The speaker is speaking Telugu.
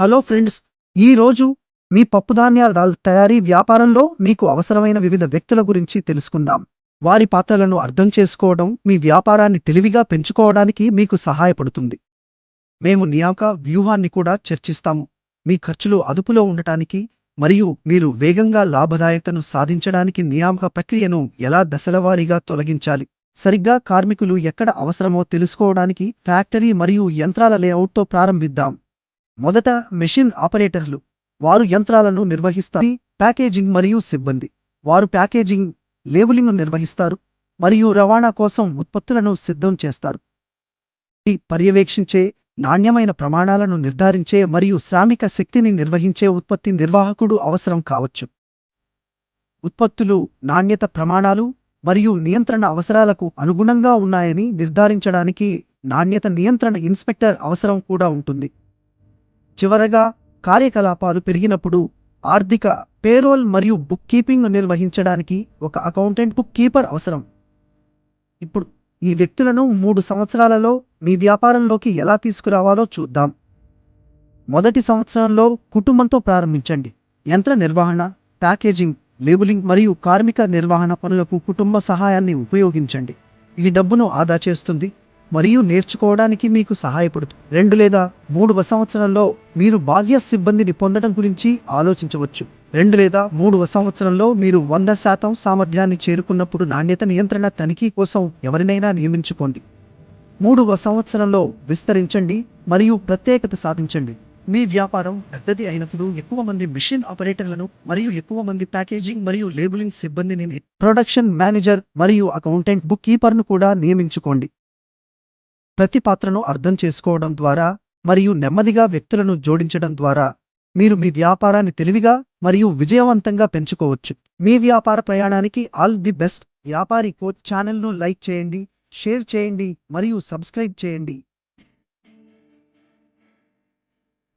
హలో ఫ్రెండ్స్ ఈ రోజు మీ పప్పుధాన్యాల దాల్ తయారీ వ్యాపారంలో మీకు అవసరమైన వివిధ వ్యక్తుల గురించి తెలుసుకుందాం. వారి పాత్రలను అర్థం చేసుకోవడం మీ వ్యాపారాన్ని తెలివిగా పెంచుకోవడానికి మీకు సహాయపడుతుంది. మేము నియామక వ్యూహాన్ని కూడా చర్చిస్తాము. మీ ఖర్చులు అదుపులో ఉండటానికి మరియు మీరు వేగంగా లాభదాయకతను సాధించడానికి నియామక ప్రక్రియను ఎలా దశలవారీగా తొలగించాలి సరిగ్గా కార్మికులు ఎక్కడ అవసరమో తెలుసుకోవడానికి ఫ్యాక్టరీ మరియు యంత్రాల లేఅవుట్తో ప్రారంభిద్దాం. మొదట మెషిన్ ఆపరేటర్లు. వారు యంత్రాలను నిర్వహిస్తారు. ప్యాకేజింగ్ మరియు సిబ్బంది. వారు ప్యాకేజింగ్ లేబులింగ్ను నిర్వహిస్తారు మరియు రవాణా కోసం ఉత్పత్తులను సిద్ధం చేస్తారు. పర్యవేక్షించే నాణ్యమైన ప్రమాణాలను నిర్ధారించే మరియు శ్రామిక శక్తిని నిర్వహించే ఉత్పత్తి నిర్వాహకుడు అవసరం కావచ్చు. ఉత్పత్తులు నాణ్యత ప్రమాణాలు మరియు నియంత్రణ అవసరాలకు అనుగుణంగా ఉన్నాయని నిర్ధారించడానికి నాణ్యత నియంత్రణ ఇన్స్పెక్టర్ అవసరం కూడా ఉంటుంది. చివరగా కార్యకలాపాలు పెరిగినప్పుడు ఆర్థిక పేరోల్ మరియు బుక్ కీపింగ్ను నిర్వహించడానికి ఒక అకౌంటెంట్ బుక్ కీపర్ అవసరం. ఇప్పుడు ఈ వ్యక్తులను మూడు సంవత్సరాలలో మీ వ్యాపారంలోకి ఎలా తీసుకురావాలో చూద్దాం. మొదటి సంవత్సరంలో కుటుంబంతో ప్రారంభించండి. యంత్ర నిర్వహణ ప్యాకేజింగ్ లేబులింగ్ మరియు కార్మిక నిర్వహణ పనులకు కుటుంబ సహాయాన్ని ఉపయోగించండి. ఇది డబ్బును ఆదా చేస్తుంది మరియు నేర్చుకోవడానికి మీకు సహాయపడుతుంది రెండు లేదా మూడవ సంవత్సరంలో మీరు బాహ్య సిబ్బందిని పొందడం గురించి ఆలోచించవచ్చు. రెండు లేదా మూడవ సంవత్సరంలో మీరు వంద శాతం సామర్థ్యాన్ని చేరుకున్నప్పుడు నాణ్యత నియంత్రణ తనిఖీ కోసం ఎవరినైనా నియమించుకోండి. మూడవ సంవత్సరంలో విస్తరించండి మరియు ప్రత్యేకత సాధించండి. మీ వ్యాపారం పెద్దది అయినప్పుడు ఎక్కువ మంది మిషన్ ఆపరేటర్లను మరియు ఎక్కువ మంది ప్యాకేజింగ్ మరియు లేబులింగ్ సిబ్బందిని ప్రొడక్షన్ మేనేజర్ మరియు అకౌంటెంట్ బుక్ కీపర్ను కూడా నియమించుకోండి. ప్రతి పాత్రను అర్థం చేసుకోవడం ద్వారా మరియు నెమ్మదిగా వ్యక్తులను జోడించడం ద్వారా మీరు మీ వ్యాపారాన్ని తెలివిగా మరియు విజయవంతంగా పెంచుకోవచ్చు. మీ వ్యాపార ప్రయాణానికి ఆల్ ది బెస్ట్. వ్యాపారి కోచ్ ఛానల్ను లైక్ చేయండి షేర్ చేయండి మరియు సబ్స్క్రైబ్ చేయండి.